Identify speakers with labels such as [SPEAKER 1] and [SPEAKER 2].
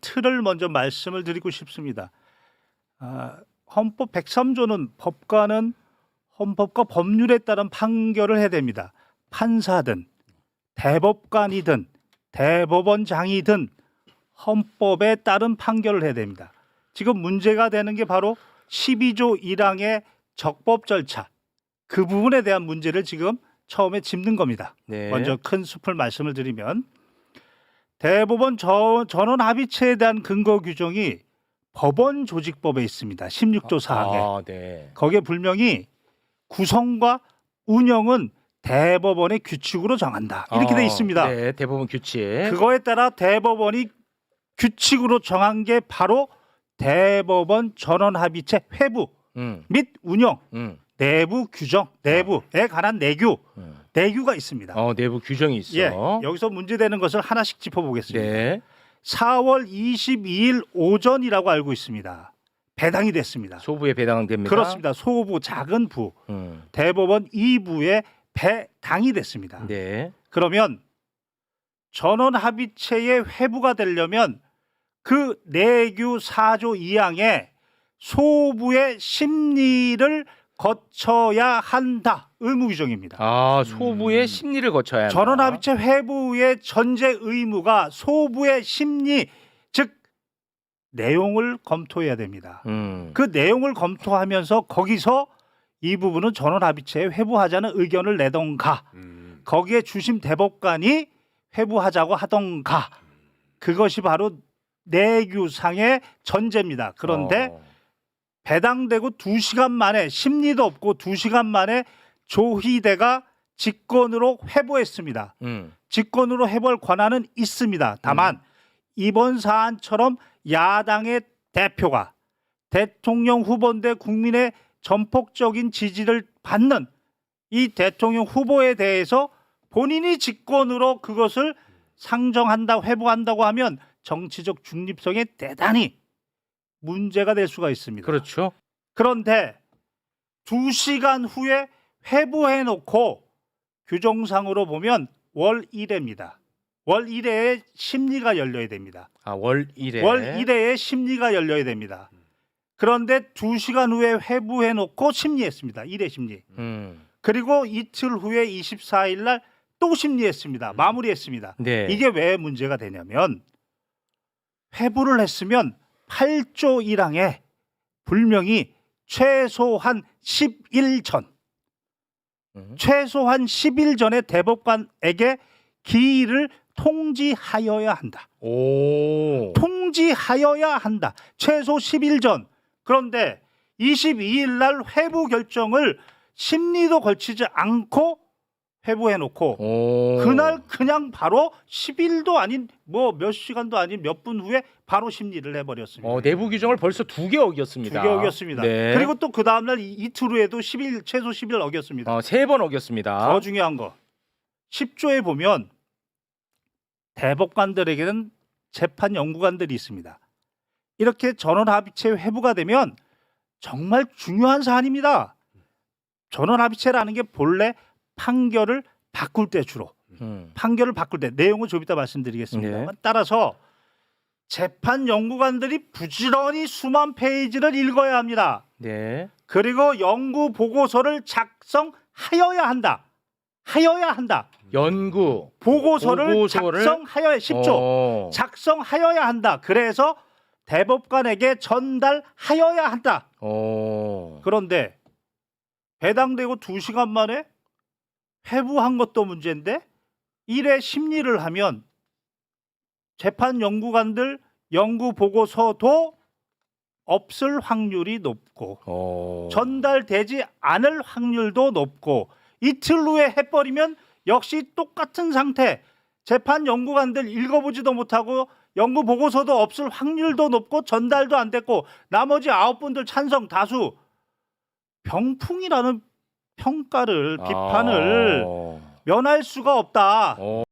[SPEAKER 1] 틀을 먼저 말씀을 드리고 싶습니다. 아, 헌법 103조는 법관은 헌법과 법률에 따른 판결을 해야 됩니다. 판사든 대법관이든 대법원장이든 헌법에 따른 판결을 해야 됩니다. 지금 문제가 되는 게 바로 12조 1항의 적법 절차 그 부분에 대한 문제를 지금 처음에 짚는 겁니다.
[SPEAKER 2] 네.
[SPEAKER 1] 먼저 큰 숲을 말씀을 드리면 대법원 저, 전원 합의체에 대한 근거 규정이 법원 조직법에 있습니다. 16조 4항에.
[SPEAKER 2] 아, 네.
[SPEAKER 1] 거기에 불명이 구성과 운영은 대법원의 규칙으로 정한다. 이렇게 돼
[SPEAKER 2] 어,
[SPEAKER 1] 있습니다.
[SPEAKER 2] 네, 대부분 규칙.
[SPEAKER 1] 그거에 따라 대법원이 규칙으로 정한 게 바로 대법원 전원 합의체 회부
[SPEAKER 2] 음,
[SPEAKER 1] 및 운영,
[SPEAKER 2] 음,
[SPEAKER 1] 내부 규정, 내부에 관한 내규,
[SPEAKER 2] 음.
[SPEAKER 1] 내규가 있습니다.
[SPEAKER 2] 어, 내부 규정이 있어.
[SPEAKER 1] 예, 여기서 문제되는 것을 하나씩 짚어보겠습니다.
[SPEAKER 2] 네.
[SPEAKER 1] 4월 22일 오전이라고 알고 있습니다. 배당이 됐습니다.
[SPEAKER 2] 소부에 배당됩니다.
[SPEAKER 1] 그렇습니다. 소부 작은 부
[SPEAKER 2] 음.
[SPEAKER 1] 대법원 2부에 배당이 됐습니다.
[SPEAKER 2] 네.
[SPEAKER 1] 그러면 전원 합의체의 회부가 되려면 그 내규 4조 2항에 소부의 심리를 거쳐야 한다. 의무 규정입니다.
[SPEAKER 2] 아, 소부의
[SPEAKER 1] 음.
[SPEAKER 2] 심리를 거쳐야 한다.
[SPEAKER 1] 전원 합의체 회부의 전제 의무가 소부의 심리 즉 내용을 검토해야 됩니다.
[SPEAKER 2] 음.
[SPEAKER 1] 그 내용을 검토하면서 거기서 이 부분은 전원 합의체에 회부하자는 의견을 내던가
[SPEAKER 3] 음.
[SPEAKER 1] 거기에 주심 대법관이 회부하자고 하던가 그것이 바로 내규상의 전제입니다. 그런데
[SPEAKER 2] 어.
[SPEAKER 1] 배당되고 두시간 만에 심리도 없고 두시간 만에 조희대가 직권으로 회부했습니다.
[SPEAKER 2] 음.
[SPEAKER 1] 직권으로 해볼 권한은 있습니다. 다만 이번 사안처럼 야당의 대표가 대통령 후보인데 국민의 전폭적인 지지를 받는 이 대통령 후보에 대해서 본인이 직권으로 그것을 상정한다, 회부한다고 하면 정치적 중립성에 대단히 문제가 될 수가 있습니다.
[SPEAKER 2] 그렇죠.
[SPEAKER 1] 그런데 두 시간 후에 회부해 놓고 규정상으로 보면 월 1회입니다. 월 1회에 심리가 열려야 됩니다.
[SPEAKER 2] 아, 월 1회.
[SPEAKER 1] 월 1회에 심리가 열려야 됩니다. 그런데 두 시간 후에 회부해 놓고 심리했습니다. 1회 심리.
[SPEAKER 2] 음.
[SPEAKER 1] 그리고 이틀 후에 24일 날 또 심리했습니다. 마무리했습니다.
[SPEAKER 2] 네.
[SPEAKER 1] 이게 왜 문제가 되냐면 회부를 했으면 8조 1항에 불명이 최소한 10일 전
[SPEAKER 2] 음.
[SPEAKER 1] 최소한 10일 전에 대법관에게 기일을 통지하여야 한다.
[SPEAKER 2] 오.
[SPEAKER 1] 통지하여야 한다. 최소 10일 전. 그런데 22일 날 회부 결정을 심리도 걸치지 않고 회부해 놓고
[SPEAKER 2] 오.
[SPEAKER 1] 그날 그냥 바로 10일도 아닌 뭐 몇 시간도 아닌 몇 분 후에 바로 심리를 해버렸습니다.
[SPEAKER 2] 어, 내부 규정을 벌써 두 개 어겼습니다.
[SPEAKER 1] 두 개 어겼습니다.
[SPEAKER 2] 네.
[SPEAKER 1] 그리고 또 그 다음날 이- 이틀 후에도 10일 최소 10일 어겼습니다.
[SPEAKER 2] 어, 세 번 어겼습니다.
[SPEAKER 1] 더 중요한 거 10조에 보면 대법관들에게는 재판 연구관들이 있습니다. 이렇게 전원 합의체 회부가 되면 정말 중요한 사안입니다. 전원 합의체라는 게 본래 판결을 바꿀 때 주로
[SPEAKER 2] 음.
[SPEAKER 1] 판결을 바꿀 때 내용은 좀 이따 말씀드리겠습니다.
[SPEAKER 2] 네.
[SPEAKER 1] 따라서 재판 연구관들이 부지런히 수만 페이지를 읽어야 합니다.
[SPEAKER 2] 네.
[SPEAKER 1] 그리고 연구 보고서를 작성하여야 한다. 하여야 한다.
[SPEAKER 2] 연구
[SPEAKER 1] 보고서를,
[SPEAKER 2] 보고서를-
[SPEAKER 1] 작성하여야 10조.
[SPEAKER 2] 어.
[SPEAKER 1] 작성하여야 한다. 그래서 대법관에게 전달하여야 한다.
[SPEAKER 2] 어.
[SPEAKER 1] 그런데 배당되고 2시간 만에 회부한 것도 문제인데 일회 심리를 하면 재판 연구관들 연구 보고서도 없을 확률이 높고
[SPEAKER 2] 어.
[SPEAKER 1] 전달되지 않을 확률도 높고 이틀 후에 해버리면 역시 똑같은 상태. 재판 연구관들 읽어보지도 못하고 연구 보고서도 없을 확률도 높고 전달도 안 됐고 나머지 아홉 분들 찬성 다수 병풍이라는 평가를 비판을
[SPEAKER 2] 아.
[SPEAKER 1] 면할 수가 없다.
[SPEAKER 2] 어.